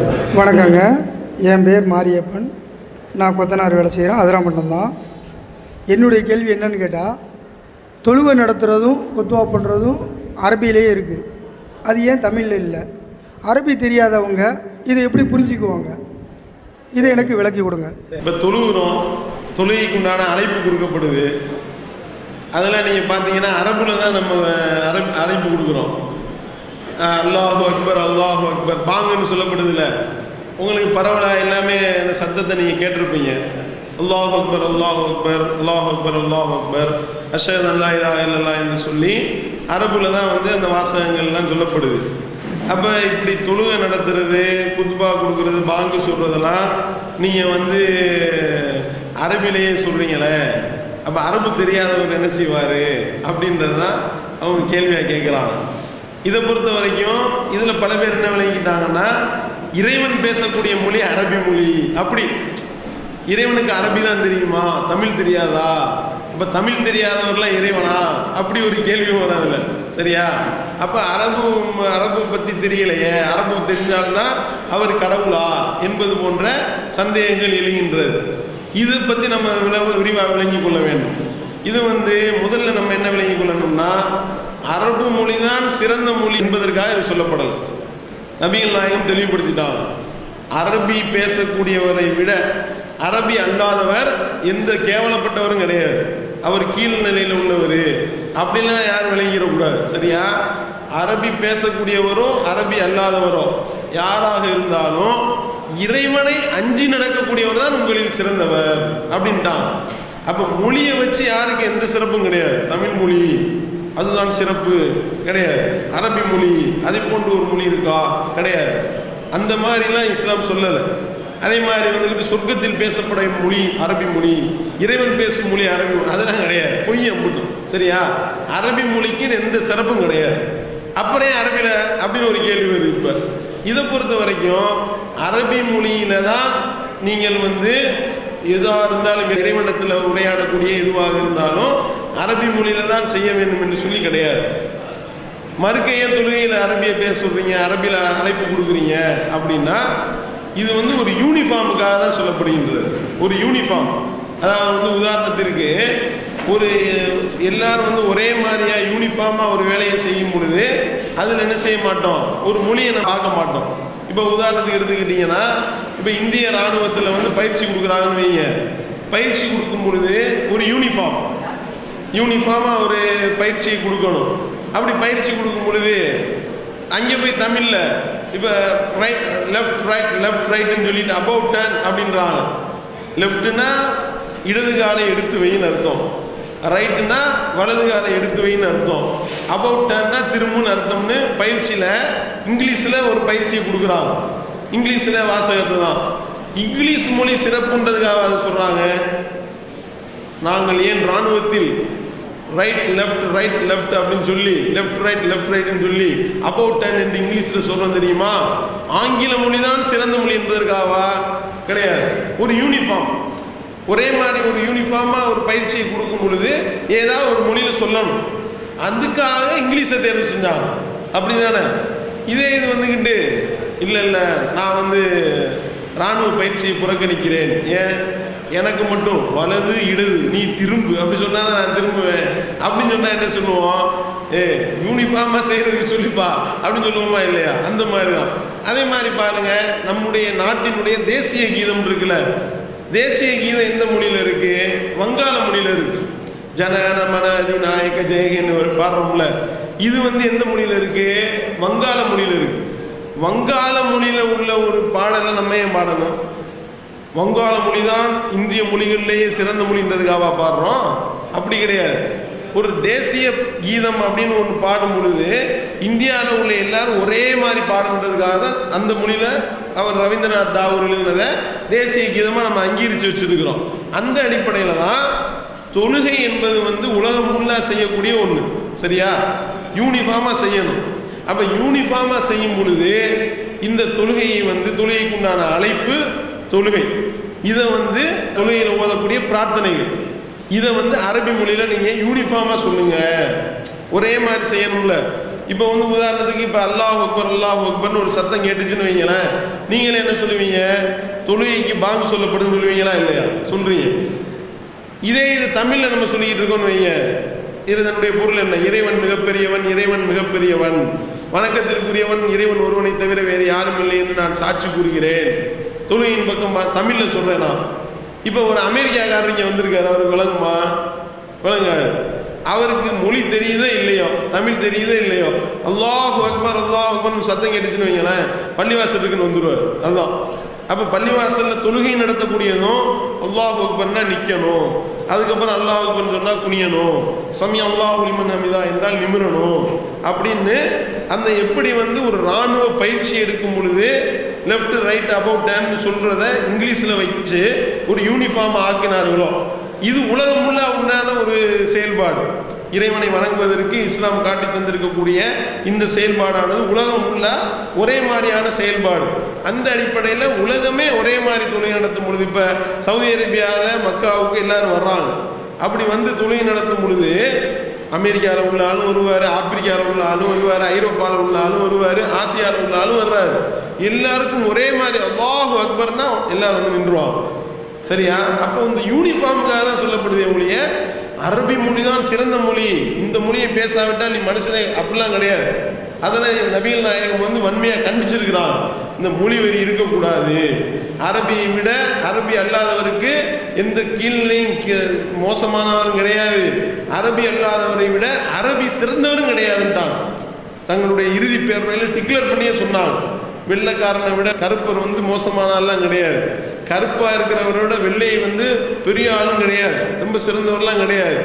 வணக்கங்க. என் பேர் மாரியப்பன். நான் கொத்தனார் வேலை செய்கிறேன் அதிராமட்டம் தான். என்னுடைய கேள்வி என்னன்னு கேட்டால் தொழுவை நடத்துகிறதும் கொத்துவா பண்ணுறதும் அரபியிலே இருக்குது அது ஏன் தமிழில் இல்லை? அரபி தெரியாதவங்க இதை எப்படி புரிஞ்சுக்குவாங்க? இதை எனக்கு விளக்கி கொடுங்க. இப்போ தொழுகிறோம். தொழுகைக்கு உண்டான அழைப்பு கொடுக்கப்படுது. அதில் நீங்கள் பார்த்தீங்கன்னா அரபுல தான் நம்ம அரபு அழைப்பு கொடுக்குறோம். அல்லாஹு அக்பர் அல்லாஹு அக்பர். பாங்குன்னு சொல்லப்படுதில்ல உங்களுக்கு பரவலாக எல்லாமே அந்த சத்தத்தை நீங்கள் கேட்டிருப்பீங்க. அல்லாஹு அக்பர் அல்லாஹு அக்பர் அல்லாஹு அக்பர் அல்லாஹு அக்பர். அஷத் அல்லா இல்லா இல்லல்லா என்று சொல்லி அரபுல தான் வந்து அந்த வாசகங்கள்லாம் சொல்லப்படுது. அப்போ இப்படி தொழுகை நடத்துறது குத்பா கொடுக்கறது பாங்கு சொல்கிறதெல்லாம் நீங்கள் வந்து அரபிலேயே சொல்கிறீங்களே அப்போ அரபு தெரியாதவர் என்ன செய்வார்? அப்படின்றது தான் அவங்க கேள்வியாக கேட்குறாங்க இதை பொறுத்த வரைக்கும் இதில் பல பேர் என்ன விளங்கிட்டாங்கன்னா இறைவன் பேசக்கூடிய மொழி அரபி மொழி. அப்படி. இறைவனுக்கு அரபி தான் தெரியுமா? தமிழ் தெரியாதா? இப்போ தமிழ் தெரியாதவர்லாம் இறைவனா? அப்படி ஒரு கேள்வி வரும் அதில். சரியா? அப்போ அரபு அரபு பற்றி தெரியலையே. அரபு தெரிஞ்சால்தான் அவர் கடவுளா? என்பது போன்ற சந்தேகங்கள் எழுகின்றது. இதை பற்றி நம்ம விளவ- விரிவாக விளங்கிக் கொள்ள வேண்டும். இது வந்து முதல்ல நம்ம என்ன விளங்கிக் கொள்ளணும்னா அரபு மொழி தான் சிறந்த மொழி என்பதற்காக இது சொல்லப்படலை. நபிகள் நாயகம் தெளிவுபடுத்திட்டாங்க. அரபி பேசக்கூடியவரை விட அரபி அல்லாதவர் எந்த கேவலப்பட்டவரும் கிடையாது. அவர் கீழ் நிலையில் உள்ளவர். அப்படிலாம் யாரும் விளங்கிடக்கூடாது. சரியா? அரபி பேசக்கூடியவரோ அரபி அல்லாதவரோ யாராக இருந்தாலும் இறைவனை அஞ்சி நடக்கக்கூடியவர் தான் உங்களில் சிறந்தவர். அப்படின்ட்டான். அப்போ மொழியை வச்சு யாருக்கு எந்த சிறப்பும் கிடையாது. தமிழ் மொழி. அதுதான் சிறப்பு. கிடையாது. அரபி மொழி அதை போன்று ஒரு மொழி இருக்கா? கிடையாது. அந்த மாதிரிலாம் இஸ்லாம் சொல்லலை. அதே மாதிரி வந்துக்கிட்டு சொர்க்கத்தில் பேசப்படும் மொழி அரபி மொழி இறைவன் பேசும் மொழி அரபி அதெல்லாம் கிடையாது. பொய் அம்பட்டும். சரியா? அரபி மொழிக்கு எந்த சிறப்பும் கிடையாது. அப்புறம் அரபியில் அப்படின்னு ஒரு கேள்வி வருது இப்போ. இதை பொறுத்த வரைக்கும் அரபி மொழியில தான் நீங்கள் வந்து எதாக இருந்தாலும் இறைவனத்தில் உரையாடக்கூடிய எதுவாக இருந்தாலும் அரபி மொழியில தான் செய்ய வேண்டும் என்று சொல்லி கிடையாது. மறுக்க ஏன் தொழுகையில் அரபியை பேச சொல்றீங்க? அரபியில் அழைப்பு கொடுக்குறீங்க? அப்படின்னா இது வந்து ஒரு யூனிஃபார்முக்காக தான் சொல்லப்படுகின்றது. ஒரு யூனிஃபார்ம் அதாவது வந்து உதாரணத்திற்கு ஒரு எல்லாரும் வந்து ஒரே மாதிரியாக யூனிஃபார்மாக ஒரு வேலையை செய்யும் பொழுது அதில் என்ன செய்ய மாட்டோம்? ஒரு மொழியை நம்ம பார்க்க மாட்டோம். இப்போ உதாரணத்துக்கு எடுத்துக்கிட்டிங்கன்னா இப்போ இந்திய இராணுவத்தில் வந்து பயிற்சி கொடுக்குறாங்கன்னு வைங்க. பயிற்சி கொடுக்கும் பொழுது ஒரு யூனிஃபார்ம் யூனிஃபார்மாக ஒரு பயிற்சியை கொடுக்கணும். அப்படி பயிற்சி கொடுக்கும் பொழுது அங்கே போய் தமிழில் இப்போ ரைட் லெஃப்ட் ரைட் லெஃப்ட் ரைட்டுன்னு சொல்லிட்டு அபவுட் டர்ன் அப்படின்றாங்க. லெஃப்ட்னா இடது காலை எடுத்து வைன்னு அர்த்தம். ரைட்டுனா வலது காலை எடுத்து வைன்னு அர்த்தம். அபவுட் டர்ன்னா திரும்புன்னு அர்த்தம்னு பயிற்சியில் இங்கிலீஷில் ஒரு பயிற்சியை கொடுக்குறாங்க. இங்கிலீஷில் வாசகத்தை தான். இங்கிலீஷ் மொழி சிறப்புன்றதுக்காக அதை சொல்கிறாங்க நாங்கள் ஏன் இராணுவத்தில் ரைட் லெஃப்ட் ரைட் லெஃப்ட் அப்படின்னு சொல்லி லெஃப்ட் ரைட் லெஃப்ட் ரைட்னு சொல்லி அபவுட் டென் என்று இங்கிலீஷில் சொல்கிறோம் தெரியுமா? ஆங்கில மொழி தான் சிறந்த மொழி என்பதற்காவா கிடையாது. ஒரு யூனிஃபார்ம் ஒரே மாதிரி ஒரு யூனிஃபார்மாக ஒரு பயிற்சியை கொடுக்கும் பொழுது ஏதாவது ஒரு மொழியில் சொல்லணும். அதுக்காக இங்கிலீஷை தேர்வு செஞ்சாங்க. அப்படி தானே இதே இது வந்துக்கிட்டு இல்லை இல்லை நான் வந்து இராணுவ பயிற்சியை புறக்கணிக்கிறேன். ஏன்? எனக்கு மட்டும் வலது இடது நீ திரும்பு. அப்படி சொன்னா தான் நான் திரும்புவேன். அப்படின்னு சொன்னா என்ன சொல்லுவோம்? ஏ யூனிஃபார்மா செய்யறதுக்கு சொல்லிப்பா. அப்படின்னு சொல்லுவோமா இல்லையா? அந்த மாதிரி தான் அதே மாதிரி பாருங்க நம்முடைய நாட்டினுடைய தேசிய கீதம் இருக்குல்ல. தேசிய கீதம் எந்த மொழியில இருக்கு? வங்காள மொழியில இருக்கு. ஜனகன மன அதிநாயக ஜெயகன்னு ஒரு பாடுறோம்ல இது வந்து எந்த மொழியில இருக்கு? வங்காள மொழியில இருக்கு. வங்காள மொழியில உள்ள ஒரு பாடலை நம்ம ஏன் பாடணும்? வங்காள மொழி தான் இந்திய மொழிகளிலேயே சிறந்த மொழின்றதுக்காக பாடுறோம். அப்படி கிடையாது. ஒரு தேசிய கீதம் அப்படின்னு ஒன்று பாடும் பொழுது இந்தியாவில் உள்ள எல்லாரும் ஒரே மாதிரி பாடுன்றதுக்காக தான் அந்த மொழியில் அவர் ரவீந்திரநாத் தாகூர் எழுதினதை தேசிய கீதமாக நம்ம அங்கீகரித்து வச்சுருக்கிறோம். அந்த அடிப்படையில் தான் தொழுகை என்பது வந்து உலகம் ஃபுல்லாக செய்யக்கூடிய ஒன்று சரியா? யூனிஃபார்மாக செய்யணும். அப்போ யூனிஃபார்மாக செய்யும் பொழுது இந்த தொழுகையை வந்து தொழுகைக்குண்டான அழைப்பு தொழுகை. இதை வந்து தொழுகையில் ஓதக்கூடிய பிரார்த்தனைகள். இதை வந்து அரபி மொழியில் நீங்கள் யூனிஃபார்மாக சொல்லுங்க. ஒரே மாதிரி செய்யணும்ல. இப்போ வந்து உதாரணத்துக்கு இப்போ அல்லாஹ் அக்பர் அல்லாஹ் அக்பர்னு ஒரு சத்தம் கேட்டுச்சுன்னு வைங்களேன். நீங்களே என்ன சொல்லுவீங்க? தொழுகைக்கு பாங்கு சொல்லப்படுதுன்னு சொல்லுவீங்களா இல்லையா? சொல்றீங்க. இதே இது தமிழில் நம்ம சொல்லிக்கிட்டு இருக்கோம்னு வைங்க. இது தன்னுடைய பொருள் என்ன? இறைவன் மிகப்பெரியவன் இறைவன் மிகப்பெரியவன். வணக்கத்திற்குரியவன் இறைவன் ஒருவனை தவிர வேறு யாரும் இல்லை என்று நான் சாட்சி கூறுகிறேன். தொழுகையின் பக்கம் தமிழில் தமிழ்ல நான் இப்போ ஒரு அமெரிக்காக்காரர் இங்கே வந்திருக்காரு அவருக்கு விளங்குமா? விளங்காது அவருக்கு மொழி தெரியுதோ இல்லையோ? தமிழ் தெரியுதோ இல்லையோ? அல்லாஹ் அக்பர் அல்லாஹ் அக்பர்னு சத்தம் கேட்டுச்சுன்னு வைங்களேன் பள்ளிவாசலுக்குன்னு வந்துடுவார் அதுதான் அப்போ பள்ளிவாசலில் தொழுகை நடத்தக்கூடியதும் அல்லாஹ் அக்பர்னா நிற்கணும் அதுக்கப்புறம் அல்லாஹ் அக்பர்னு சொன்னால் குனியணும். சமி அல்லாஹ் உலிமன் அமிதா என்றால் நிமிரணும். அப்படின்னு அந்த எப்படி வந்து ஒரு இராணுவ பயிற்சி எடுக்கும் பொழுது லெஃப்ட் ரைட் அபவுட் டேன்னு சொல்கிறத இங்கிலீஷில் வச்சு ஒரு யூனிஃபார்ம் ஆக்கினார்களோ. இது உலகமுள்ள உண்டான ஒரு செயல்பாடு. இறைவனை வணங்குவதற்கு இஸ்லாம் காட்டி தந்திருக்கக்கூடிய இந்த செயல்பாடானது உலகம் உள்ள ஒரே மாதிரியான செயல்பாடு. அந்த அடிப்படையில் உலகமே ஒரே மாதிரி தொழில் நடத்தும் பொழுது இப்போ சவுதி அரேபியாவில் மக்காவுக்கு எல்லாரும் வர்றாங்க. அப்படி வந்து தொழில் நடத்தும் பொழுது அமெரிக்காவில் உள்ள ஆளும் வருவார் ஆப்பிரிக்காவில் உள்ள ஆளும் வருவார் ஐரோப்பாவில் உள்ள ஆளும் வருவார் ஆசியாவில் உள்ள ஆளும் வர்றாரு. எல்லாருக்கும் ஒரே மாதிரி அல்லாஹு அக்பர்னா எல்லாரும் வந்து நின்றுவாங்க. சரியா? அப்போ இந்த யூனிஃபார்முக்காக தான் சொல்லப்படுது மொழிய அரபி மொழி தான் சிறந்த மொழி. இந்த மொழியை பேசாவிட்டால் நீ மனுஷனே அப்படிலாம் கிடையாது. அதில் நபீல் நாயகம் வந்து வன்மையாக கண்டிச்சிருக்கிறான். இந்த மொழி வெறி இருக்கக்கூடாது. அரபியை விட அரபி அல்லாதவருக்கு எந்த கீழ்நிலையும் கீ- மோசமானவரும் கிடையாது. அரபி அல்லாதவரை விட அரபி சிறந்தவரும் கிடையாதுன்ட்டான். தங்களுடைய இறுதி பேர்வையில் டிக்ளேர் பண்ணியே சொன்னாங்க வெள்ளைக்காரனை விட கருப்பர் வந்து மோசமான கிடையாது. கருப்பாக இருக்கிறவரை விட வெள்ளை வந்து பெரிய ஆளும் கிடையாது. ரொம்ப சிறந்தவர்லாம் கிடையாது.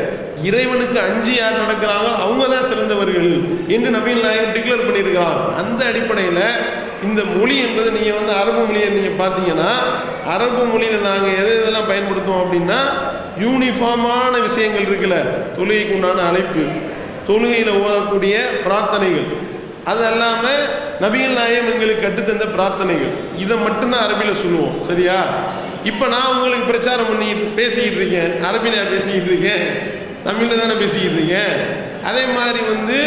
இறைவனுக்கு அஞ்சு யார் நடக்கிறாங்களோ அவங்க தான் சிறந்தவர்கள் என்று நபீல் நாயகன் டிக்ளேர் பண்ணியிருக்கிறான். அந்த அடிப்படையில் இந்த மொழி என்பது நீங்கள் வந்து அரபு மொழியை நீங்கள் பார்த்தீங்கன்னா அரபு மொழியில் நாங்கள் எது எதெல்லாம் பயன்படுத்துவோம் அப்படின்னா யூனிஃபார்மான விஷயங்கள் இருக்குல்ல தொழுகைக்கு உண்டான அழைப்பு தொழுகையில் ஓதக்கூடிய பிரார்த்தனைகள். அது அல்லாமல் நபிகள் நாயகம் எங்களுக்கு கட்டுத்தந்த பிரார்த்தனைகள். இதை மட்டும்தான் அரபியில் சொல்லுவோம் சரியா? இப்போ நான் உங்களுக்கு பிரச்சாரம் பண்ணி பேசிக்கிட்டு இருக்கேன் அரபியில் பேசிக்கிட்டு இருக்கேன் தமிழில் தானே பேசிக்கிட்டு இருக்கேன். அதே மாதிரி வந்து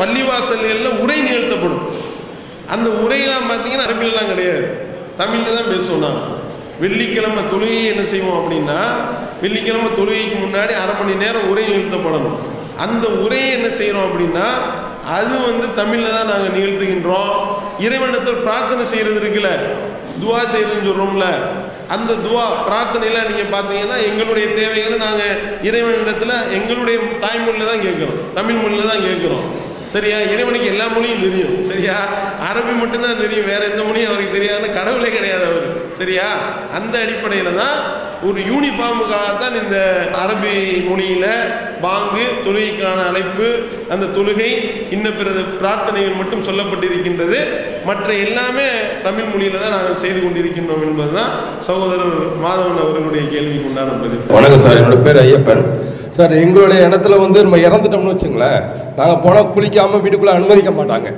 பள்ளிவாசல்களில் உரை நிகழ்த்தப்படும். அந்த உரையெல்லாம் பார்த்தீங்கன்னா அரபிலெலாம் கிடையாது. தமிழில் தான் பேசுவோம் நான் வெள்ளிக்கிழமை தொழுகை என்ன செய்வோம் அப்படின்னா வெள்ளிக்கிழமை தொழுகைக்கு முன்னாடி அரை மணி நேரம் உரை நிறுத்தப்படணும் அந்த உரையை என்ன செய்கிறோம் அப்படின்னா அது வந்து தமிழில் தான் நாங்கள் நிகழ்த்துகின்றோம். இறைவனத்தில் பிரார்த்தனை செய்கிறது இருக்குல்ல துவா செய்கிறதுன்னு சொல்கிறோம்ல அந்த துவா பிரார்த்தனையில் நீங்கள் பார்த்தீங்கன்னா எங்களுடைய தேவைகளை நாங்கள் இறைவனிடத்தில் எங்களுடைய தாய்மொழியில் தான் கேட்குறோம். தமிழ் மொழியில் தான் கேட்குறோம். சரியா? இறைவனுக்கு எல்லா மொழியும் தெரியும். சரியா? அரபி மட்டும்தான் தெரியும். வேற எந்த மொழியும் அவருக்கு தெரியாதுன்னு கடவுளே கிடையாது அவர். சரியா? அந்த அடிப்படையில் தான் ஒரு யூனிஃபார்முக்காகத்தான் இந்த அரபி மொழியில் பாங்கு தொழுகைக்கான அழைப்பு அந்த தொழுகை இன்ன பிறகு பிரார்த்தனைகள் மட்டும் சொல்லப்பட்டிருக்கின்றது. மற்ற எல்லாமே தமிழ் மொழியில் தான் நாங்கள் செய்து கொண்டிருக்கின்றோம் என்பதுதான் சகோதரர் மாதவன் அவர்களுடைய கேள்விக்கு உண்டான பதில். வணக்கம் சார். என்னோட பேர் ஐயப்பன். சார் எங்களுடைய இடத்துல வந்து நம்ம இறந்துட்டோம்னு வச்சுங்களேன் நாங்கள் போனால் குளிக்காமல் வீட்டுக்குள்ளே அனுமதிக்க மாட்டாங்க.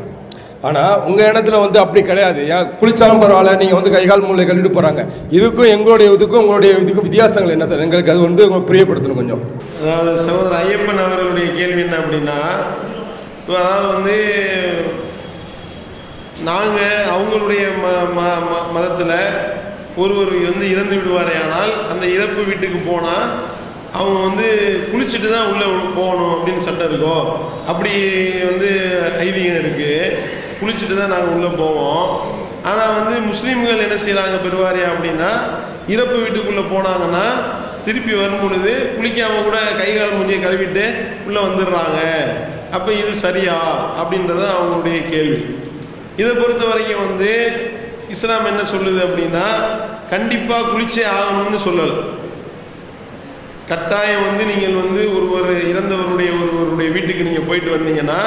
ஆனால் உங்கள் இடத்துல வந்து அப்படி கிடையாது. ஏன் குளிச்சாலும் பரவாயில்ல நீங்கள் வந்து கை கால் மூளை கழுவிட்டு போகிறாங்க இதுக்கும் எங்களுடைய இதுக்கும் உங்களுடைய இதுக்கும் வித்தியாசங்கள் என்ன சார்? எங்களுக்கு அது வந்து உங்களுக்கு பிரியப்படுத்தணும் கொஞ்சம். அதாவது சகோதரர் ஐயப்பன் அவர்களுடைய கேள்வி என்ன அப்படின்னா அதாவது வந்து நாங்கள் அவங்களுடைய ம ம ம- மதத்தில் ஒருவர் வந்து இறந்து விடுவாரேயானால் அந்த இறப்பு வீட்டுக்கு போனால் அவங்க வந்து குளிச்சுட்டு தான் உள்ளே போகணும் அப்படின்னு சட்டம் இருக்கோ அப்படி வந்து ஐதீகம் இருக்குது குளிச்சுட்டு தான் நாங்கள் உள்ளே போவோம். ஆனால் வந்து முஸ்லீம்கள் என்ன செய்கிறாங்க பெருவாரியா அப்படின்னா இறப்பு வீட்டுக்குள்ளே போனாங்கன்னா திருப்பி வரும் பொழுது குளிக்காமல் கூட கை கால் கழுவிட்டு உள்ளே வந்துடுறாங்க. அப்போ இது சரியா அப்படின்றத அவங்களுடைய கேள்வி. இதை பொறுத்த வரைக்கும் வந்து இஸ்லாம் என்ன சொல்லுது அப்படின்னா கண்டிப்பாக குளிச்சே ஆகணும்னு சொல்லலை. கட்டாயம் வந்து நீங்கள் வந்து ஒருவர் இறந்தவருடைய ஒருவருடைய வீட்டுக்கு நீங்கள் போயிட்டு வந்தீங்கன்னா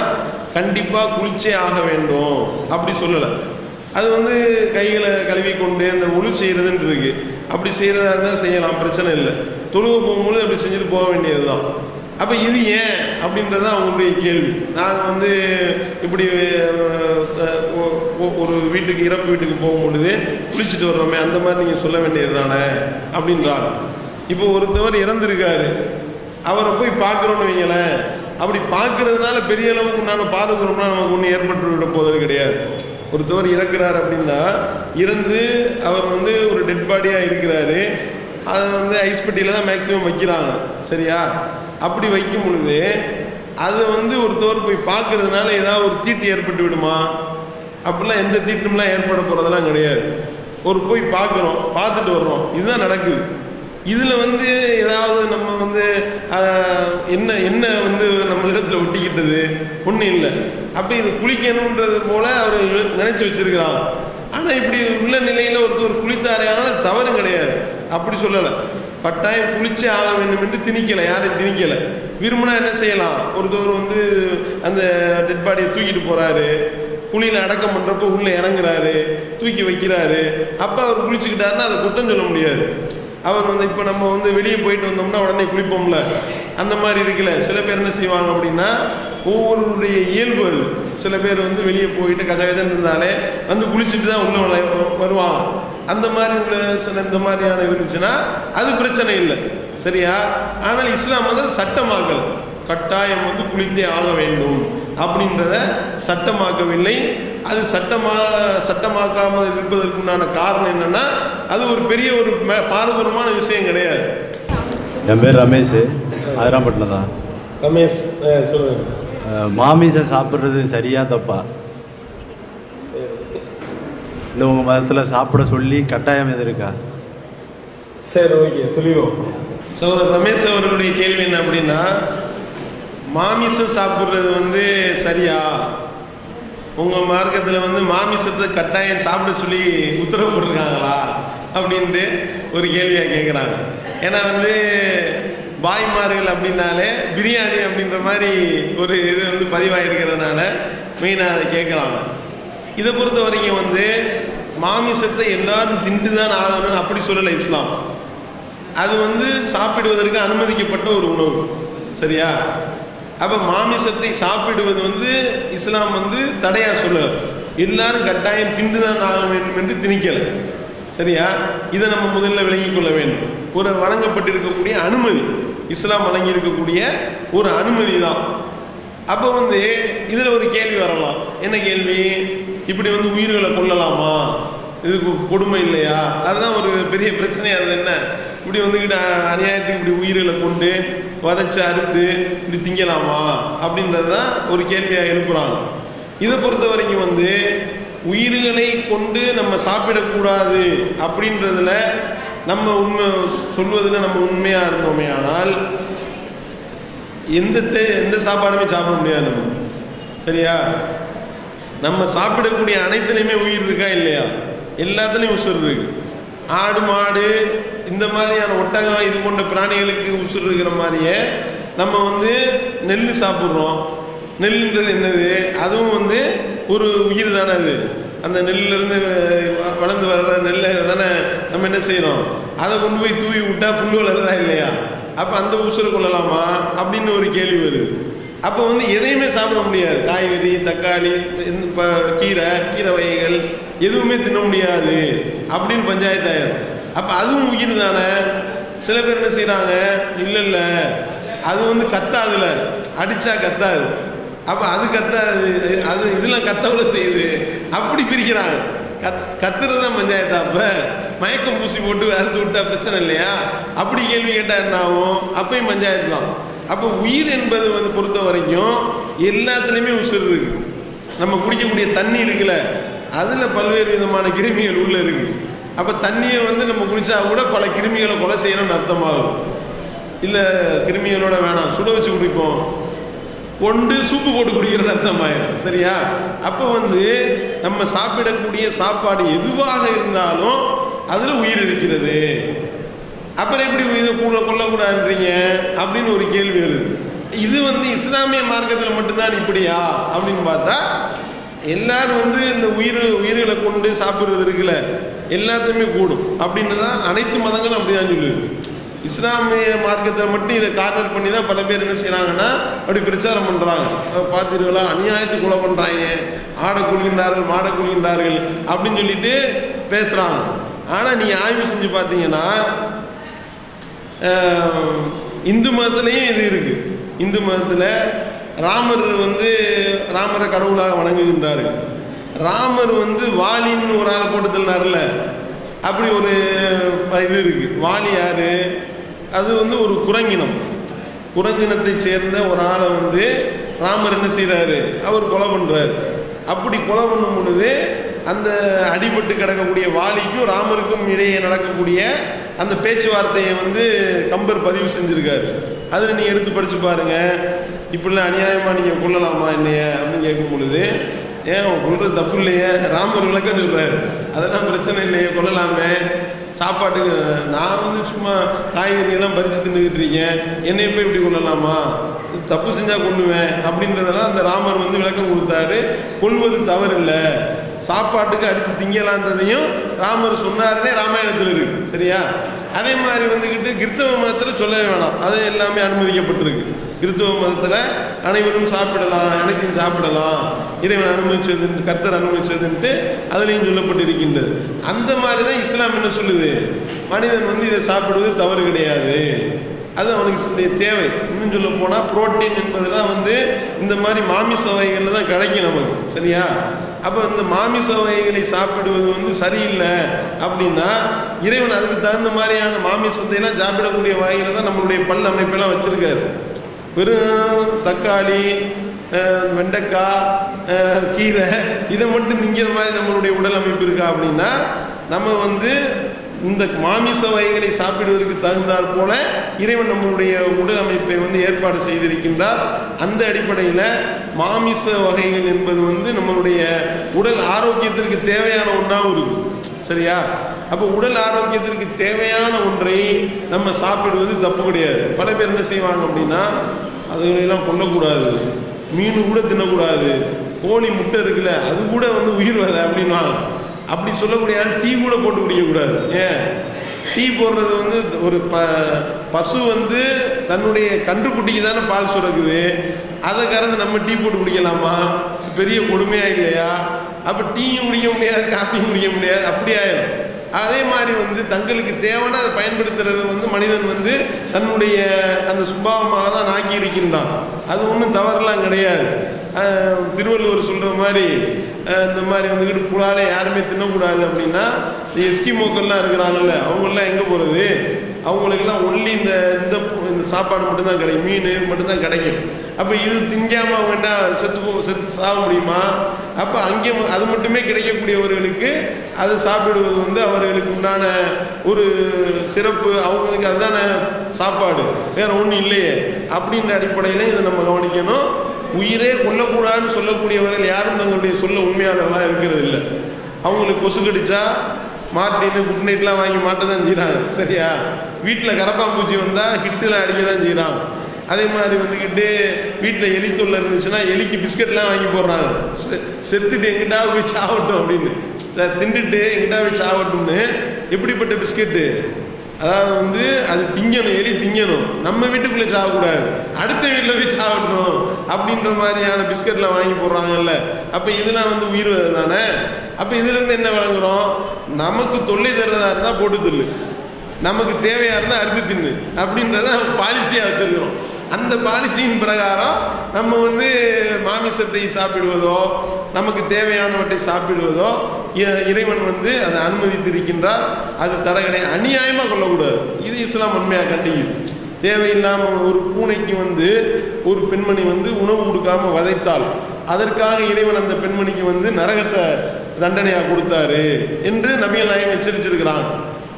கண்டிப்பாக குளிச்சே ஆக வேண்டும். அப்படி சொல்லலை. அது வந்து கைகளை கழுவி கொண்டு அந்த ஒழு செய்கிறதுன்னு அப்படி செய்கிறதா இருந்தால் செய்யலாம் பிரச்சனை இல்லை. தொழுக போகும்போது அப்படி செஞ்சுட்டு போக வேண்டியது தான் அப்போ இது ஏன் அப்படின்றது தான் அவங்களுடைய கேள்வி. நாங்கள் வந்து இப்படி ஒரு வீட்டுக்கு இறப்பு வீட்டுக்கு போகும் பொழுது குளிச்சுட்டு வர்றோமே அந்த மாதிரி நீங்கள் சொல்ல வேண்டியது தானே அப்படின்றாங்க. இப்போ ஒருத்தவர் இறந்துருக்காரு. அவரை போய் பார்க்குறோன்னு வைங்களேன். அப்படி பார்க்கறதுனால பெரிய அளவுக்கு உண்டான பாதுகாப்புனா நமக்கு ஒன்றும் ஏற்பட்டு விட போவது கிடையாது. ஒருத்தவர் இறக்குறார் அப்படின்னா இறந்து அவர் வந்து ஒரு டெட் பாடியாக இருக்கிறாரு. அதை வந்து ஐஸ் பெட்டியில் தான் மேக்ஸிமம் வைக்கிறாங்க. சரியா? அப்படி வைக்கும் பொழுது அதை வந்து ஒருத்தவர் போய் பார்க்கறதுனால ஏதாவது ஒரு தீட்டு ஏற்பட்டு விடுமா? அப்படிலாம் எந்த தீட்டும்லாம் ஏற்பட போகிறதெல்லாம் கிடையாது. ஒரு போய் பார்க்குறோம் பார்த்துட்டு வர்றோம். இதுதான் நடக்குது. இதில் வந்து ஏதாவது நம்ம வந்து என்ன என்ன வந்து நம்ம இடத்துல ஒட்டிக்கிட்டது? ஒன்றும் இல்லை. அப்போ இது குளிக்கணுன்றது போல அவர்கள் நினச்சி வச்சிருக்கிறாங்க ஆனால் இப்படி உள்ள நிலையில் ஒருத்தர் குளித்தாரையானால் தவறும் கிடையாது. அப்படி சொல்லலை. கட்டாயம் குளிச்சே ஆக வேண்டும் என்று திணிக்கலை யாரையும் திணிக்கலை. விரும்பினா என்ன செய்யலாம்? ஒருத்தவர் வந்து அந்த டெட் பாடியை தூக்கிட்டு போகிறாரு குழியில் அடக்கம் பண்ணுறப்போ உள்ளே இறங்குறாரு. தூக்கி வைக்கிறாரு. அப்போ அவர் குளிச்சுக்கிட்டாருன்னா அதை குற்றம் சொல்ல முடியாது. அவர் வந்து இப்போ நம்ம வந்து வெளியே போயிட்டு வந்தோம்னா உடனே குளிப்போம்ல. அந்த மாதிரி இருக்குல்ல. சில பேர் என்ன செய்வாங்க அப்படின்னா ஒவ்வொருடைய இயல்பு அது. சில பேர் வந்து வெளியே போயிட்டு கஜகஜன் இருந்தாலே வந்து குளிச்சுட்டு தான் உள்ள வருவாங்க. அந்த மாதிரி உள்ள சில இந்த மாதிரியான இருந்துச்சுன்னா அது பிரச்சனை இல்லை. சரியா? ஆனால் இஸ்லாம் வந்து சட்டமாக்கல். கட்டாயம் வந்து குளித்தே ஆக வேண்டும். அப்படின்றத சட்டமாக்கவில்லை. அது சட்டமா சட்டமாக்காமல் இருப்பதற்குண்டான காரணம் என்னன்னா அது ஒரு பெரிய ஒரு ம- பாரதூரமான விஷயம் கிடையாது. என் பேர் ரமேஷ். அதிராம்பட்டினம் தான். ரமேஷ் சொல்லுங்க. அஹ் மாமிசம் சாப்பிட்றது சரியா தப்பா? இல்லை உங்கள் மதத்தில் சாப்பிட சொல்லி கட்டாயம் எது இருக்கா? சரி ஓகே சொல்லிடுவோம். சகோதரர் ரமேஷ் அவர்களுடைய கேள்வி என்ன அப்படின்னா மாமிசம் சாப்பிட்றது வந்து சரியா? உங்கள் மார்க்கத்தில் வந்து மாமிசத்தை கட்டாயம் சாப்பிட சொல்லி உத்தரவு போட்டிருக்காங்களா? அப்படின்ட்டு ஒரு கேள்வியாக கேட்குறாங்க ஏன்னா வந்து பாய்மார்கள் அப்படின்னாலே பிரியாணி அப்படின்ற மாதிரி ஒரு இது வந்து பதிவாயிருக்கிறதுனால மெயினாக அதை கேட்குறாங்க இதை பொறுத்த வரைக்கும் வந்து மாமிசத்தை எல்லாரும் திண்டு தான் ஆகணும்னு அப்படி சொல்லலை இஸ்லாம். அது வந்து சாப்பிடுவதற்கு அனுமதிக்கப்பட்ட ஒரு உணவு. சரியா? அப்போ மாமிசத்தை சாப்பிடுவது வந்து இஸ்லாம் வந்து தடையாக சொல்லலை. எல்லாரும் கட்டாயம் திண்டுதான் ஆக வேண்டும் என்று திணிக்கலை. சரியா? இதை நம்ம முதல்ல விளங்கிக் கொள்ள வேண்டும். ஒரு வழங்கப்பட்டிருக்கக்கூடிய அனுமதி இஸ்லாம் வழங்கியிருக்கக்கூடிய ஒரு அனுமதி தான். அப்போ வந்து இதில் ஒரு கேள்வி வரலாம். என்ன கேள்வி? இப்படி வந்து உயிர்களை கொல்லலாமா? இது கொடுமை இல்லையா? அதுதான் ஒரு பெரிய பிரச்சனை அது என்ன? இப்படி வந்துக்கிட்டு அநியாயத்துக்கு இப்படி உயிர்களை கொண்டு வதச்சி அறுத்து இப்படி திங்கலாமா அப்படின்றது தான் ஒரு கேள்வியாக எழுப்புகிறாங்க இதை பொறுத்த வரைக்கும் வந்து உயிர்களை கொண்டு நம்ம சாப்பிடக்கூடாது அப்படின்றதுல நம்ம உண்மை சொல்வதில் நம்ம உண்மையாக இருந்தோமே ஆனால் எந்த தே- எந்த சாப்பாடுமே சாப்பிட முடியாது நம்ம. சரியா? நம்ம சாப்பிடக்கூடிய அனைத்துலேயுமே உயிர் இருக்கா இல்லையா? எல்லாத்துலேயும் உசுர் இருக்கு. ஆடு மாடு இந்த மாதிரியான ஒட்டகம் இது போன்ற பிராணிகளுக்கு உசுறு இருக்கிற மாதிரியே நம்ம வந்து நெல் சாப்பிட்றோம். நெல்லுன்றது என்னது? அதுவும் வந்து ஒரு உயிர் தானே அது. அந்த நெல்லிருந்து வ- வளர்ந்து வர்ற நெல்லை தானே நம்ம என்ன செய்கிறோம் அதை கொண்டு போய் தூவி விட்டா புல் வளருதா இல்லையா? அப்போ அந்த உசுரை கொள்ளலாமா? அப்படின்னு ஒரு கேள்வி வருது. அப்போ வந்து எதையுமே சாப்பிட முடியாது. காய்கறி தக்காளி இப்போ கீரை கீரை வகைகள் எதுவுமே தின்ன முடியாது. அப்படின்னு பஞ்சாயத்து ஆயிடும் அப்போ அதுவும் உயிர் தானே சில பேர் என்ன செய்கிறாங்க இல்லை இல்லை அது வந்து கத்தாதுல. அடித்தா கத்தாது. அப்போ அது கத்தாது. அது இதெல்லாம் கத்தவுல செய்யுது. அப்படி பிரிக்கிறாங்க. கத் கத்துறது தான் பஞ்சாயத்து அப்போ? மயக்கம் பூசி போட்டு அறுத்து விட்டா பிரச்சனை இல்லையா? அப்படி கேள்வி கேட்டால் என்ன ஆகும்? அப்பயும் பஞ்சாயத்து தான் அப்போ உயிர் என்பது வந்து பொறுத்த வரைக்கும் எல்லாத்துலேயுமே உசுர் இருக்கு. நம்ம குடிக்கக்கூடிய தண்ணி இருக்குல்ல அதில் பல்வேறு விதமான கிருமிகள் உள்ள இருக்கு. அப்போ தண்ணியை வந்து நம்ம குடித்தா கூட பல கிருமிகளை கொலை செய்யணும்னு அர்த்தமாகும். இல்லை கிருமிகளோட வேணாம் சுட வச்சு குடிப்போம். கொண்டு சூப்பு போட்டு குடிக்கிறன்னு அர்த்தமாயிடும் சரியா? அப்போ வந்து நம்ம சாப்பிடக்கூடிய சாப்பாடு எதுவாக இருந்தாலும் அதில் உயிர் இருக்கிறது. அப்புறம் எப்படி உயிரை கூட கொல்லக்கூடாதுன்றீங்க? அப்படின்னு ஒரு கேள்வி வருது. இது வந்து இஸ்லாமிய மார்க்கத்தில் மட்டும்தான் இப்படியா? அப்படின்னு பார்த்தா எல்லாரும் வந்து இந்த உயிர் உயிர்களை கொண்டு சாப்பிட்றது இருக்குல்ல. எல்லாத்தையுமே கூடும். அப்படின்னு தான் அனைத்து மதங்களும் அப்படி தான் சொல்லுது. இஸ்லாமிய மார்க்கத்தில் மட்டும் இதை கார்னர் பண்ணி தான் பல பேர் என்ன செய்கிறாங்கன்னா அப்படி பிரச்சாரம் பண்ணுறாங்க பார்த்துருவா அநியாயத்துக்கு கொலை பண்ணுறாங்க ஆடை குளிக்கின்றார்கள் மாடை குளிக்கின்றார்கள் அப்படின்னு சொல்லிட்டு பேசுகிறாங்க ஆனால் நீங்கள் ஆய்வு செஞ்சு பார்த்தீங்கன்னா இந்து மதத்துலேயும் இது இருக்குது இந்து மதத்தில் ராமர் வந்து ராமரை கடவுளாக வணங்குகின்றார்கள். ராமர் வந்து வாலின்னு ஒரு ஆளை போட்டு தள்ளினார்ல. அப்படி ஒரு இது இருக்கு. வாலி யாரு? அது வந்து ஒரு குரங்கினம். குரங்கினத்தை சேர்ந்த ஒரு ஆளை வந்து ராமர் என்ன செய்கிறாரு அவர் கொலை பண்ணுறாரு அப்படி கொலை பண்ணும் பொழுது அந்த அடிபட்டு கிடக்கக்கூடிய வாலிக்கும் ராமருக்கும் இடையே நடக்கக்கூடிய அந்த பேச்சுவார்த்தையை வந்து கம்பர் பதிவு செஞ்சுருக்காரு. அதில் நீங்கள் எடுத்து படித்து பாருங்கள் இப்படிலாம் அநியாயமாக நீங்கள் கொள்ளலாமா என்னைய? அப்படின்னு கேட்கும் பொழுது ஏன் அவன் கொள்றது தப்பு இல்லையே? ராமர் விளக்கம் சொல்கிறாரு அதெல்லாம் பிரச்சனை இல்லையே கொள்ளலாமே சாப்பாட்டுக்கு நான் வந்து சும்மா காய்கறியெல்லாம் பறித்து தின்னுக்கிட்டு இருக்கேன். என்னை போய் இப்படி கொள்ளலாமா தப்பு செஞ்சால் கொள்ளுவேன் அப்படின்றதெல்லாம் அந்த ராமர் வந்து விளக்கம் கொடுத்தாரு. கொள்வது தவறு இல்லை சாப்பாட்டுக்கு அடித்து திங்கலான்றதையும் ராமர் சொன்னாருன்னே ராமாயணத்தில் இருக்கு. சரியா? அதே மாதிரி வந்துக்கிட்டு கிறிஸ்தவ மதத்தில் சொல்லவே வேணாம். அது எல்லாமே அனுமதிக்கப்பட்டிருக்கு. கிறித்துவ மதத்தில் அனைவரும் சாப்பிடலாம் அனைத்தையும் சாப்பிடலாம். இறைவன் அனுமதிச்சதுன்ட்டு கர்த்தர் அனுமதிச்சதுன்ட்டு அதுலேயும் சொல்லப்பட்டிருக்கின்றது. அந்த மாதிரி தான் இஸ்லாம் என்ன சொல்லுது? மனிதன் வந்து இதை சாப்பிடுவது தவறு கிடையாது. அது அவனுக்கு தேவை. இன்னும் சொல்ல போனால் புரோட்டீன் என்பதெல்லாம் வந்து இந்த மாதிரி மாமிச வகைகளில் தான் கிடைக்கும் நமக்கு. சரியா? அப்போ இந்த மாமிச வகைகளை சாப்பிடுவது வந்து சரியில்லை அப்படின்னா இறைவன் அதுக்கு தகுந்த மாதிரியான மாமிசத்தை எல்லாம் சாப்பிடக்கூடிய வகையில் தான் நம்மளுடைய பல் அமைப்பெல்லாம் வச்சுருக்காரு. வெறும் தக்காளி வெண்டைக்காய் கீரை இதை மட்டும் திங்கிற மாதிரி நம்மளுடைய உடல் அமைப்பு இருக்கா அப்படின்னா நம்ம வந்து இந்த மாமிச வகைகளை சாப்பிடுவதற்கு தகுந்தாற் போல இறைவன் நம்மளுடைய உடல் அமைப்பை வந்து ஏற்பாடு செய்திருக்கின்றார். அந்த அடிப்படையில் மாமிச வகைகள் என்பது வந்து நம்மளுடைய உடல் ஆரோக்கியத்திற்கு தேவையான ஒன்றாகவும் இருக்கும் சரியா? அப்போ உடல் ஆரோக்கியத்திற்கு தேவையான ஒன்றை நம்ம சாப்பிடுவது தப்பு கிடையாது. பல பேர் என்ன செய்வாங்க அப்படின்னா அதுகளெல்லாம் கொல்லக்கூடாது. மீன் கூட தின்னக்கூடாது. கோழி முட்டை இருக்குல்ல அது கூட வந்து உயிர் வதை அப்படின்வாங்க அப்படி சொல்லக்கூடிய ஆள் டீ கூட போட்டு குடிக்கக்கூடாது. ஏன்? டீ போடுறது வந்து ஒரு ப பசு வந்து தன்னுடைய கன்றுக்குட்டிக்கு தானே பால் சுரக்குது. அதை கறந்து நம்ம டீ போட்டு குடிக்கலாமா? பெரிய கொடுமையாக இல்லையா? அப்போ டீயும் குடிக்க முடியாது காப்பியும் குடிக்க முடியாது. அப்படி ஆயிடும் அதே மாதிரி வந்து தங்களுக்கு தேவைன்னு அதை பயன்படுத்துறது வந்து மனிதன் வந்து தன்னுடைய அந்த சுபாவமாக தான் ஆக்கி இருக்கின்றான் அது ஒன்றும் தவறுலாம் கிடையாது. திருவள்ளுவர் சொல்கிற மாதிரி இந்த மாதிரி வந்துக்கிட்டு புலாலே யாருமே தின்னக்கூடாது அப்படின்னா இந்த எஸ்கிமோக்கள்லாம் இருக்கிறாங்கல்ல அவங்களெலாம் எங்கே போகிறது அவங்களுக்கெல்லாம் ஒன்லி இந்த இந்த இந்த சாப்பாடு மட்டும்தான் கிடைக்கும் மீன் இது மட்டும்தான் கிடைக்கும். அப்போ இது திங்காமல் அவங்க என்ன செத்து போ செத்து சாக முடியுமா? அப்போ அங்கே ம- அது மட்டுமே கிடைக்கக்கூடியவர்களுக்கு அது சாப்பிடுவது வந்து அவர்களுக்கு உண்டான ஒரு சிறப்பு. அவங்களுக்கு அதுதான சாப்பாடு. வேறு ஒன்றும் இல்லையே. அப்படின்ற அடிப்படையில் இதை நம்ம கவனிக்கணும். உயிரே கொல்லக்கூடாதுன்னு சொல்லக்கூடியவர்கள் யாரும் தங்களுடைய சொல்ல உண்மையாளர்களாக இருக்கிறது இல்லை. அவங்களுக்கு கொசு கடிச்சா மார்டின்னு குட் நைட்லாம் வாங்கி மாட்ட தான் செய்கிறாங்க சரியா? வீட்டில் கரப்பாம்பூச்சி வந்தால் ஹிட்டில் அடிக்க தான் செய்கிறாங்க அதே மாதிரி வந்துக்கிட்டு வீட்டில் எலி தொல்லை இருந்துச்சுன்னா எலிக்கு பிஸ்கட்லாம் வாங்கி போடுறாங்க. செ- செத்துட்டு எங்கிட்டா போய் சாவட்டும் அப்படின்னு. ச- எங்கிட்டா போய் சாவட்டும்னு எப்படிப்பட்ட பிஸ்கெட்டு? அதாவது வந்து அது திங்கணும் எலி திங்கணும். நம்ம வீட்டுக்குள்ளே சாகக்கூடாது அடுத்த வீட்டில் போய் சாப்பிடணும் அப்படின்ற மாதிரியான பிஸ்கட்லாம் வாங்கி போடுறாங்கல்ல. அப்போ இதெல்லாம் வந்து உயிர் தானே? அப்போ இதுலேருந்து என்ன விளங்குறோம்? நமக்கு தொல்லை தர்றதா இருந்தால் போட்டு தில்லு. நமக்கு தேவையாக இருந்தால் அறுத்து தின்னு அப்படின்றத பாலிசியாக வச்சுருக்கிறோம். அந்த பாலிசியின் பிரகாரம் நம்ம வந்து மாமிசத்தை சாப்பிடுவதோ நமக்கு தேவையானவற்றை சாப்பிடுவதோ இ- இறைவன் வந்து அதை அனுமதித்திருக்கின்றார். அது தடகடை அநியாயமாக கொள்ளக்கூடாது இது இஸ்லாம் உண்மையாக கண்டிக்குது தேவையில்லாமல் ஒரு பூனைக்கு வந்து ஒரு பெண்மணி வந்து உணவு கொடுக்காம வதைத்தால் அதற்காக இறைவன் அந்த பெண்மணிக்கு வந்து நரகத்தை தண்டனையாக கொடுத்தாரு என்று நபிகள் நாயகம் எச்சரிச்சிருக்கிறான்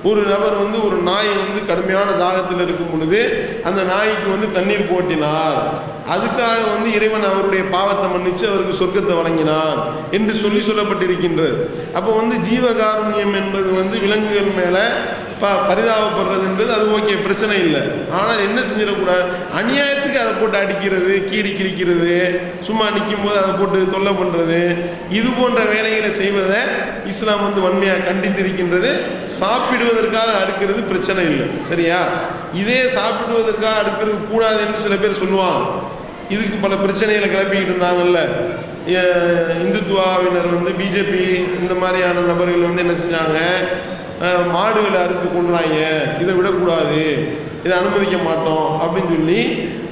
ஒரு நபர் வந்து ஒரு நாய் வந்து கடுமையான தாகத்தில் இருக்கும் பொழுது அந்த நாய்க்கு வந்து தண்ணீர் போட்டினார். அதுக்காக வந்து இறைவன் அவருடைய பாவத்தை மன்னிச்சு அவருக்கு சொர்க்கத்தை வழங்கினான் என்று சொல்லி சொல்லப்பட்டிருக்கின்றது. அப்போ வந்து ஜீவகாருண்யம் என்பது வந்து விலங்குகள் மேலே ப பரிதாபப்படுறதுன்றது அது ஓகே பிரச்சனை இல்லை. ஆனால் என்ன செஞ்சிடக்கூடாது அநியாயத்துக்கு அதை போட்டு அடிக்கிறது கீறி கிழிக்கிறது சும்மா நிற்கும் போது அதை போட்டு தொல்லை பண்ணுறது இது போன்ற வேலைகளை செய்வதை இஸ்லாம் வந்து வன்மையாக கண்டித்திருக்கின்றது. சாப்பிடுவதற்காக அறுக்கிறது பிரச்சனை இல்லை. சரியா? இதே சாப்பிடுவதற்காக அறுக்கிறது கூடாது என்று சில பேர் சொல்லுவாங்க. இதுக்கு பல பிரச்சனைகளை கிளப்பிக்கிட்டு இருந்தாங்கல்ல. இந்துத்துவாவினர் வந்து பிஜேபி இந்த மாதிரியான நபர்கள் வந்து என்ன செஞ்சாங்க? மாடுகளை அறுத்து கொண்டுறாங்க இதை விடக்கூடாது. இதை அனுமதிக்க மாட்டோம் அப்படின்னு சொல்லி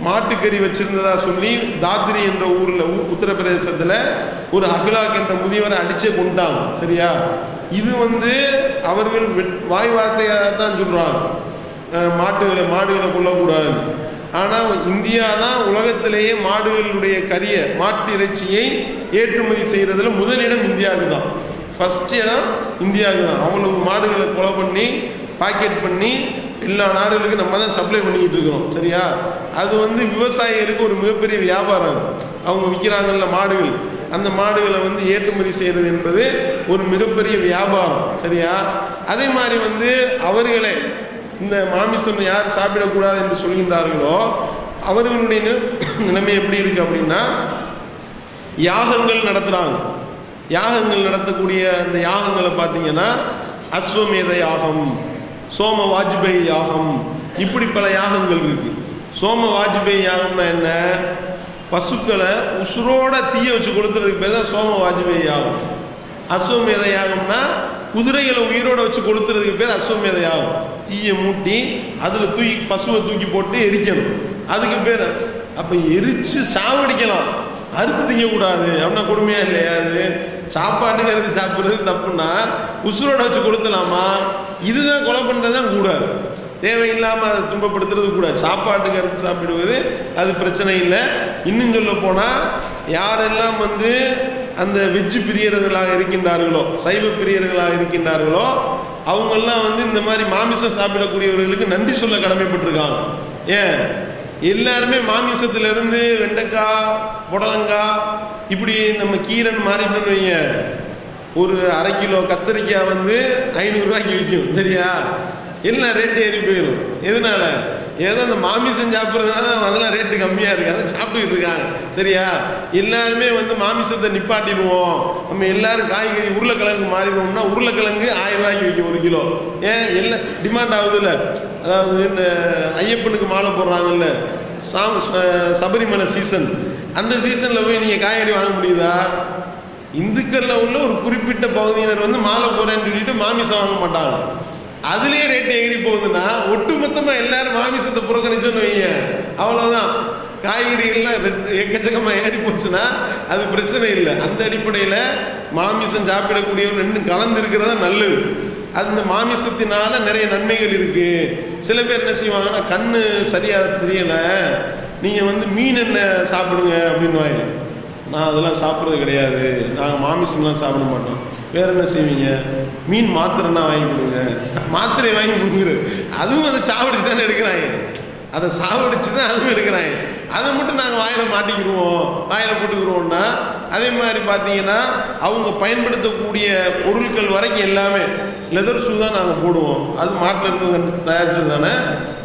மாட்டுக்கறி வச்சிருந்ததா சொல்லி தாத்ரி என்ற ஊரில் உத்தரப்பிரதேசத்தில் ஒரு அஹ்லாக் என்ற முதியவரை அடிச்சே கொண்டாங்க சரியா? இது வந்து அவர்கள் வெட்- வாய் வார்த்தையாக தான் சொல்கிறாங்க மாட்டுகளை மாடுகளை கொல்லக்கூடாது ஆனால் இந்தியா தான் உலகத்திலேயே மாடுகளுடைய கரிய மாட்டு இறைச்சியை ஏற்றுமதி செய்கிறதுல முதலிடம் இந்தியாவுக்கு தான். ஃபஸ்ட் இடம் இந்தியாவுக்கு தான். அவ்வளவு மாடுகளை கொலை பண்ணி பாக்கெட் பண்ணி எல்லா நாடுகளுக்கும் நம்ம தான் சப்ளை பண்ணிக்கிட்டு இருக்கிறோம். சரியா? அது வந்து விவசாயிகளுக்கு ஒரு மிகப்பெரிய வியாபாரம் அவங்க விற்கிறாங்கல்ல மாடுகள். அந்த மாடுகளை வந்து ஏற்றுமதி செய்கிறது என்பது ஒரு மிகப்பெரிய வியாபாரம். சரியா? அதே மாதிரி வந்து அவர்களே இந்த மாமிசம் யார் சாப்பிடக்கூடாது என்று சொல்கின்றார்களோ அவர்களுடைய நிலைமை எப்படி இருக்கு அப்படின்னா யாகங்கள் நடத்துகிறாங்க யாகங்கள் நடத்தக்கூடிய அந்த யாகங்களை பார்த்தீங்கன்னா அஸ்வமேத யாகம் சோம வாஜ்பேயி யாகம் இப்படி பல யாகங்கள் இருக்கு. சோம வாஜ்பேயி யாகம்னா என்ன? பசுக்களை உசுரோட தீய வச்சு கொளுத்துறதுக்கு பேர் தான் சோம வாஜ்பேயி யாகம். அஸ்வமேத யாகம்னா குதிரைகளை உயிரோட வச்சு கொளுத்துறதுக்கு பேர் அஸ்வமேத யாகம். தீயை மூட்டி அதில் தூக்கி பசுவை தூக்கி போட்டு எரிக்கணும். அதுக்கு பேர் அப்போ எரிச்சு சாவடிக்கலாம். அறுத்து திங்கக்கூடாது. அப்படின்னா கொடுமையாக இல்லையா அது? சாப்பாட்டு அறுத்து சாப்பிட்றது தப்புன்னா உசுரோட வச்சு கொடுத்தலாமா இதுதான் கொலை பண்ணுறது தான் கூடாது. தேவையில்லாமல் அதை துன்பப்படுத்துறது கூடாது. சாப்பாட்டுக்கு அறுத்து சாப்பிடுவது அது பிரச்சனை இல்லை. இன்னும் சொல்ல போனால் யாரெல்லாம் வந்து அந்த வெஜ்ஜு பிரியர்களாக இருக்கின்றார்களோ சைவ பிரியர்களாக இருக்கின்றார்களோ அவங்கெல்லாம் வந்து இந்த மாதிரி மாமிசம் சாப்பிடக்கூடியவர்களுக்கு நன்றி சொல்ல கடமைப்பட்டிருக்காங்க. ஏன்? எல்லாருமே மாமிசத்திலிருந்து வெண்டைக்காய் புடலங்காய் இப்படி நம்ம கீரன் மாறிட்டோம்னு வைங்க. ஒரு அரை கிலோ கத்திரிக்காய் வந்து ஐநூறுரூவாய்க்கு விற்கும் சரியா? எல்லாம் ரேட்டு ஏறி போயிடும் எதனால? ஏதோ அந்த மாமிசம் சாப்பிட்றதுனால அதெல்லாம் ரேட்டு கம்மியாக இருக்குது அதை சாப்பிட்டுக்கிட்டு இருக்காங்க. சரியா? எல்லாருமே வந்து மாமிசத்தை நிப்பாட்டிடுவோம். நம்ம எல்லாரும் காய்கறி உருளைக்கிழங்கு மாறிடுவோம்னா உருளைக்கிழங்கு ஆயிரம் ரூபாய்க்கு விற்கும் ஒரு கிலோ. ஏன்? எல்லாம் டிமாண்ட் ஆகுதுல்ல. அதாவது இந்த ஐயப்பனுக்கு மாலை போடுறாங்கல்ல. சாம் சபரிமலை சீசன் அந்த சீசனில் போய் நீங்கள் காய்கறி வாங்க முடியுதா? இந்துக்களில் உள்ள ஒரு குறிப்பிட்ட பகுதியினர் வந்து மாலை போகிறேன்னு சொல்லிட்டு மாமிசம் வாங்க மாட்டாங்க. அதுலேயே ரேட் எகிரி போகுதுன்னா ஒட்டுமொத்தமாக எல்லாரும் மாமிசத்தை புறக்கணிச்சோன்னு வைங்க. அவ்வளோதான் காய்கறிகள்லாம் ரெட்- ஏறி போச்சுன்னா அது பிரச்சனை இல்லை. அந்த அடிப்படையில் மாமிசம் சாப்பிடக்கூடியவர் ரெண்டும் கலந்து இருக்கிறதா நல்லது. அது இந்த மாமிசத்தினால நிறைய நன்மைகள் இருக்குது சில பேர் என்ன செய்வாங்கன்னா கண்ணு சரியாக தெரியலை. நீங்கள் வந்து மீன் என்ன சாப்பிடுங்க அப்படின்னு நான் அதெல்லாம் சாப்பிட்றது கிடையாது. நாங்கள் மாமிசம்லாம் சாப்பிட மாட்டோம். வேற என்ன செய்வீங்க? மீன் மாத்திரைன்னா வாங்கி கொடுங்க. மாத்திரை வாங்கி கொடுக்குறது அதுவும் அதை சாவடிச்சு தானே எடுக்கிறாங்க அதை சாவடிச்சு தான் அதுவும் எடுக்கிறாங்க அதை மட்டும் நாங்கள் வாயில் மாட்டிக்கிடுவோம். வாயில் போட்டுக்கிடுவோம்னா அதே மாதிரி பார்த்தீங்கன்னா அவங்க பயன்படுத்தக்கூடிய பொருட்கள் வரைக்கும் எல்லாமே லெதர் ஷூ தான் நாங்கள் போடுவோம். அது மாட்டில் இருந்து தயாரிச்சது தானே?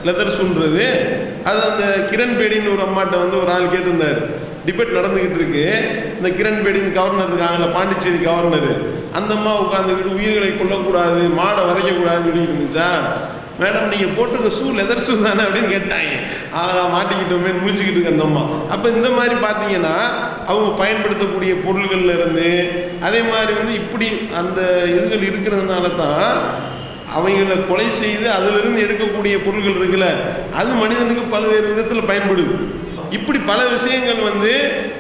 லெதர் ஷூன்றது அது அந்த கிரண் பேடின்னு ஒரு அம்மாட்ட வந்து ஒரு ஆள் கேட்டிருந்தார். டிபேட் நடந்துக்கிட்டு இருக்கு. இந்த கிரண் பேடின்னு கவர்னர் இருக்காங்கல்ல பாண்டிச்சேரி கவர்னர் அந்த அம்மா உட்காந்துக்கிட்டு உயிர்களை கொல்லக்கூடாது மாடை வதைக்கக்கூடாதுன்னு சொல்லிட்டு இருந்துச்சா? மேடம் நீங்கள் போட்டிருக்க ஷூ லெதர் ஷூ தானே? அப்படின்னு கேட்டாங்க. ஆகா மாட்டிக்கிட்டோமே முடிச்சுக்கிட்டு இருக்கு அந்த அம்மா அப்போ இந்த மாதிரி பார்த்தீங்கன்னா அவங்க பயன்படுத்தக்கூடிய பொருள்கள்ல இருந்து அதே மாதிரி வந்து இப்படி அந்த இதுகள் இருக்கிறதுனால தான் அவங்கள கொலை செய்து அதிலிருந்து எடுக்கக்கூடிய பொருள்கள் இருக்குல்ல அது மனிதனுக்கு பல்வேறு விதத்தில் பயன்படுது. இப்படி பல விஷயங்கள் வந்து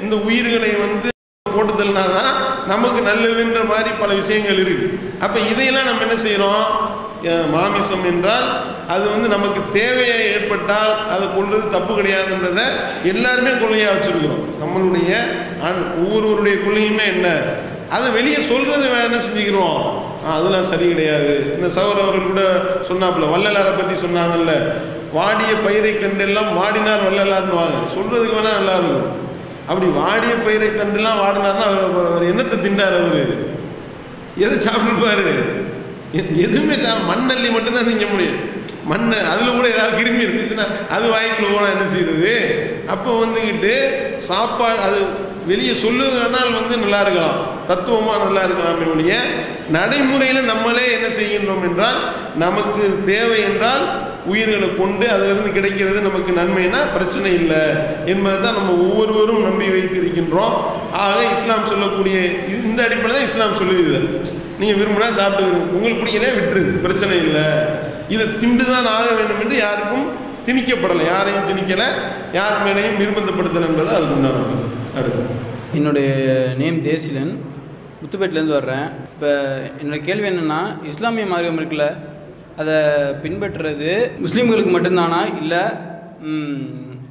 இந்த உயிர்களை வந்து கொடுத்தல்னா தான் நமக்கு நல்லதுன்ற மாதிரி பல விஷயங்கள் இருக்குது. அப்போ இதையெல்லாம் நம்ம என்ன செய்கிறோம் மாமிசம் என்றால் அது வந்து நமக்கு தேவையை ஏற்பட்டால் அதை கொள்வது தப்பு கிடையாதுன்றதை எல்லாருமே கொள்கையாக வச்சுருக்கிறோம். நம்மளுடைய ஆண்- ஒவ்வொருவருடைய கொள்கையுமே என்ன? அதை வெளியே சொல்கிறத என்ன செஞ்சுக்கிறோம்? அதெல்லாம் சரி கிடையாது. இந்த சகோதரர் அவர்கள் கூட சொன்னாப்புல வள்ளலாரை பற்றி சொன்னாங்கல்ல வாடிய பயிரை கண்டெல்லாம் வாடினார் வள்ளலார்னு வாங்க வேணால் நல்லாயிருக்கும் அப்படி வாடிய பயிரை கண்டுலாம் வாடினார்னா அவர் அவர் என்னத்தை திண்டார் அவரு? எதை சாப்பிட்டுப்பாரு எதுவுமே சா மண்ணள்ளி மட்டும்தான் திங்க முடியும். மண் அதில் கூட ஏதாவது கிருமி இருந்துச்சுன்னா அது வாய்க்குள்ள போனால் என்ன செய்யுது அப்போ வந்துக்கிட்டு சாப்பாடு அது வெளியே சொல்லுவது வேணால் வந்து நல்லா இருக்கலாம். தத்துவமாக நல்லா இருக்கலாமே ஒழிய நடைமுறையில் நம்மளே என்ன செய்கின்றோம் என்றால் நமக்கு தேவை என்றால் உயிர்களை கொண்டு அதிலிருந்து கிடைக்கிறது நமக்கு நன்மைனா பிரச்சனை இல்லை என்பதை தான் நம்ம ஒவ்வொருவரும் நம்பி வைத்திருக்கின்றோம். ஆக இஸ்லாம் சொல்லக்கூடிய இந்த அடிப்படையில் தான் இஸ்லாம் சொல்லுது. நீங்கள் விரும்பினா சாப்பிட்டு உங்களுக்கு பிடிக்கல விட்டுருங்க பிரச்சனை இல்லை. இதை திண்டு தான் ஆக வேண்டும் என்று யாருக்கும் திணிக்கப்படலை. யாரையும் திணிக்கலை. யார் மேலேயும் நிர்பந்தப்படுத்தலை என்பது அதுக்கு உண்டானது என்னுடைய நேம் தேசிலன். முத்துப்பேட்டிலேருந்து வர்றேன். இப்போ என்னோட கேள்வி என்னென்னா இஸ்லாமிய மார்க்கம் இருக்குல்ல அதை பின்பற்றுறது முஸ்லீம்களுக்கு மட்டும்தானா? இல்லை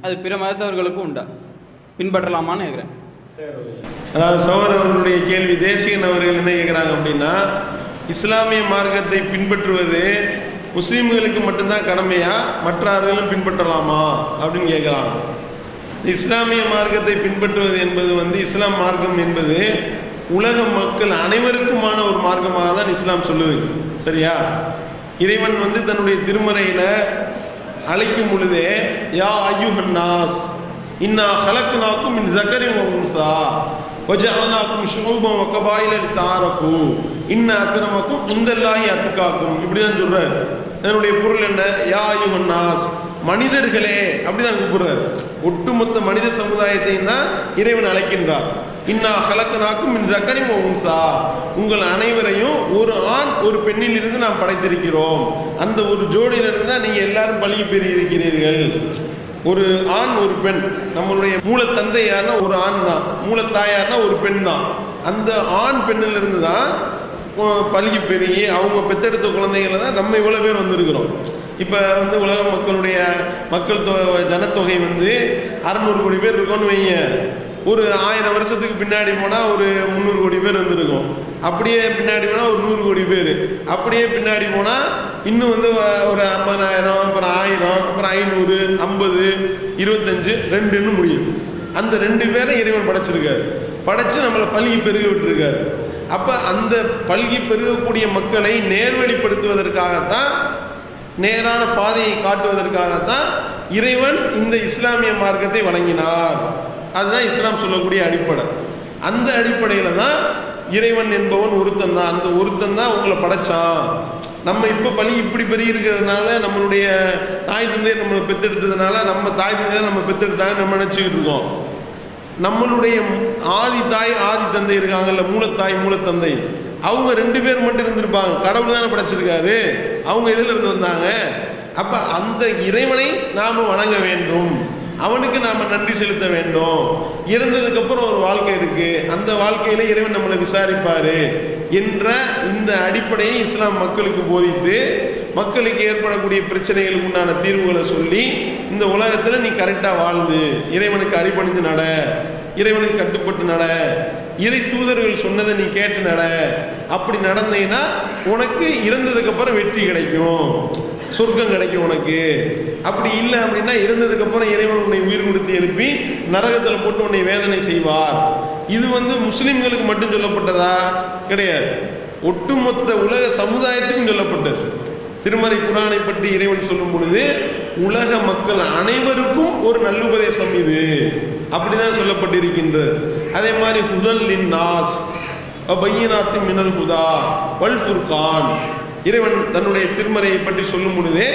அது பிற மதத்தவர்களுக்கும் உண்டா? பின்பற்றலாமான்னு கேட்குறேன் அதாவது சௌர் அவர்களுடைய கேள்வி தேசிகன் அவர்கள் என்ன கேட்குறாங்க அப்படின்னா இஸ்லாமிய மார்க்கத்தை பின்பற்றுவது முஸ்லீம்களுக்கு மட்டும்தான் கடமையா? மற்றார்களும் பின்பற்றலாமா? அப்படின்னு கேட்குறாங்க இஸ்லாமிய மார்க்கத்தை பின்பற்றுவது என்பது வந்து இஸ்லாம் மார்க்கம் என்பது உலக மக்கள் அனைவருக்குமான ஒரு மார்க்கமாக தான் இஸ்லாம் சொல்லுது. சரியா? இறைவன் வந்து தன்னுடைய திருமறையில் அழைக்கும் பொழுதே யா ஐயுஹன்னாஸ் இன்னா ஹலக்குனாக்கும் இன் ஜக்கரி உன்சா வஜஅல்னாக்கும் ஷுஊபன் வ தாரஃபு இன்ன அக்ரமக்கும் இந்தல்லாஹி அத்துக்காக்கும் இப்படி தான் சொல்கிறார் என்னுடைய பொருள் என்ன? யா ஐயுஹன்னாஸ் மனிதர்களே அப்படிதான் கூப்பிடுறார் ஒட்டுமொத்த மனித சமுதாயத்தையும் தான் இறைவன் அழைக்கின்றார். இன்னா கலக்கனாக்கும் இந்த ஜக்கரி உன்சா உங்கள் அனைவரையும் ஒரு ஆண் ஒரு பெண்ணில் இருந்து நாம் படைத்திருக்கிறோம். அந்த ஒரு ஜோடியிலிருந்து தான் நீங்கள் எல்லாரும் பழகி பெறியிருக்கிறீர்கள் ஒரு ஆண் ஒரு பெண். நம்மளுடைய மூலத்தந்தை யாருன்னா ஒரு ஆண் தான். மூலத்தாயார்னா ஒரு பெண் தான். அந்த ஆண் பெண்ணிலிருந்து தான் பல்கி பெருகி அவங்க பெத்தெடுத்த குழந்தைகளை தான் நம்ம இவ்வளோ பேர் வந்திருக்கிறோம். இப்போ வந்து உலக மக்களுடைய மக்கள் தொ ஜனத்தொகை வந்து அறநூறு கோடி பேர் இருக்கோன்னு வைங்க. ஒரு ஆயிரம் வருஷத்துக்கு பின்னாடி போனால் ஒரு முந்நூறு கோடி பேர் வந்திருக்கும். அப்படியே பின்னாடி போனால் ஒரு நூறு கோடி பேர். அப்படியே பின்னாடி போனால் இன்னும் வந்து ஒரு ஐம்பதாயிரம் அப்புறம் ஆயிரம் அப்புறம் ஐநூறு ஐம்பது இருபத்தஞ்சு ரெண்டுன்னு முடியும். அந்த ரெண்டு பேரை இறைவன் படைச்சிருக்காரு. படைச்சு நம்மளை பழுகி பெருகி விட்டுருக்காரு. அப்போ அந்த பல்கி பெருகக்கூடிய மக்களை நேர்வழிப்படுத்துவதற்காகத்தான் நேரான பாதையை காட்டுவதற்காகத்தான் இறைவன் இந்த இஸ்லாமிய மார்க்கத்தை வழங்கினார். அதுதான் இஸ்லாம் சொல்லக்கூடிய அடிப்படை. அந்த அடிப்படையில் தான் இறைவன் என்பவன் ஒருத்தன் தான். அந்த ஒருத்தன் தான் உங்களை படைச்சான். நம்ம இப்போ பழி இப்படி பெரிய இருக்கிறதுனால நம்மளுடைய தாய் தந்தையை நம்மளை பெற்றெடுத்ததுனால நம்ம தாய் தந்தையை நம்ம பெற்றெடுத்தாங்க நம்ம நினச்சிக்கிட்டு இருக்கோம். நம்மளுடைய ஆதி தாய் ஆதி தந்தை இருக்காங்கல்ல மூலத்தாய் மூலத்தந்தை. அவங்க ரெண்டு பேர் மட்டும் இருந்திருப்பாங்க. கடவுள் தானே படைச்சிருக்காரு. அவங்க இதில் இருந்து வந்தாங்க? அப்போ அந்த இறைவனை நாம் வணங்க வேண்டும். அவனுக்கு நாம் நன்றி செலுத்த வேண்டும். இறந்ததுக்கப்புறம் ஒரு வாழ்க்கை இருக்குது அந்த வாழ்க்கையில் இறைவன் நம்மளை விசாரிப்பார் என்ற இந்த அடிப்படையை இஸ்லாம் மக்களுக்கு போதித்து மக்களுக்கு ஏற்படக்கூடிய பிரச்சனைகளுக்கு உண்டான தீர்வுகளை சொல்லி இந்த உலகத்தில் நீ கரெக்டாக வாழ்ந்து இறைவனுக்கு அடிபணிந்து நட இறைவனுக்கு கட்டுப்பட்டு நட இறை தூதர்கள் சொன்னதை நீ கேட்டு நட அப்படி நடந்தீங்கன்னா உனக்கு இறந்ததுக்கப்புறம் வெற்றி கிடைக்கும் சொர்க்கம் கிடைக்கும் உனக்கு. அப்படி இல்லை அப்படின்னா இறந்ததுக்கப்புறம் இறைவன் உன்னை உயிர் கொடுத்து எழுப்பி நரகத்தில் போட்டு உன்னை வேதனை செய்வார். இது வந்து முஸ்லிம்களுக்கு மட்டும் சொல்லப்பட்டதா? கிடையாது. ஒட்டுமொத்த உலக சமுதாயத்துக்கும் சொல்லப்பட்டது. திருமறை குரானை பற்றி இறைவன் சொல்லும் பொழுது உலக மக்கள் அனைவருக்கும் ஒரு நல்லுபதேசம் இது. அப்படிதான் சொல்லப்பட்டிருக்கின்றது அதே மாதிரி ஹுதல் நாஸ் பையனாத்து மினல் ஹுதா வல் ஃபுர்கான். இறைவன் தன்னுடைய திருமறையை பற்றி சொல்லும் பொழுதே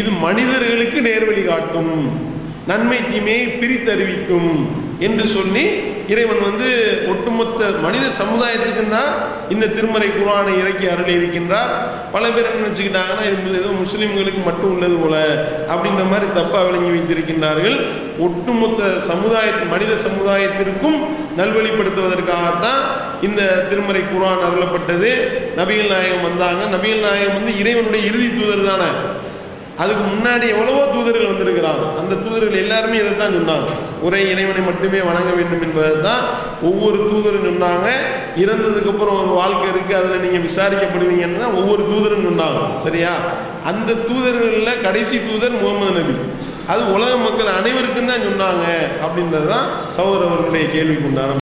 இது மனிதர்களுக்கு நேர்வழி காட்டும். நன்மை தீமையை பிரித்தறிவிக்கும். என்று சொல்லி இறைவன் வந்து ஒட்டுமொத்த மனித சமுதாயத்துக்கும் தான் இந்த திருமறை குரானை இறக்கி அருளி இருக்கின்றார் பல பேர் என்ன நினச்சிக்கிட்டாங்கன்னா இது ஏதோ முஸ்லீம்களுக்கு மட்டும் உள்ளது போல அப்படின்ற மாதிரி தப்பாக விளங்கி வைத்திருக்கின்றார்கள். ஒட்டுமொத்த சமுதாய மனித சமுதாயத்திற்கும் நல்வழிப்படுத்துவதற்காகத்தான் இந்த திருமறை குரான் அருளப்பட்டது. நபிகள் நாயகம் வந்தாங்க. நபிகள் நாயகம் வந்து இறைவனுடைய இறுதி தூதர் தானே. அதுக்கு முன்னாடி எவ்வளவோ தூதர்கள் வந்திருக்கிறாங்க அந்த தூதர்கள் எல்லாருமே இதை தான் சொன்னாங்க. ஒரே இறைவனை மட்டுமே வணங்க வேண்டும் என்பதை தான் ஒவ்வொரு தூதரும் சொன்னாங்க. இறந்ததுக்கு அப்புறம் ஒரு வாழ்க்கை இருக்குது அதில் நீங்கள் விசாரிக்கப்படுவீங்கன்னு தான் ஒவ்வொரு தூதரும் சொன்னாங்க. சரியா? அந்த தூதர்களில் கடைசி தூதர் முகமது நபி. அது உலக மக்கள் அனைவருக்கும் தான் சொன்னாங்க அப்படின்றது தான் சௌரவர்களுடைய கேள்விக்கு உண்டான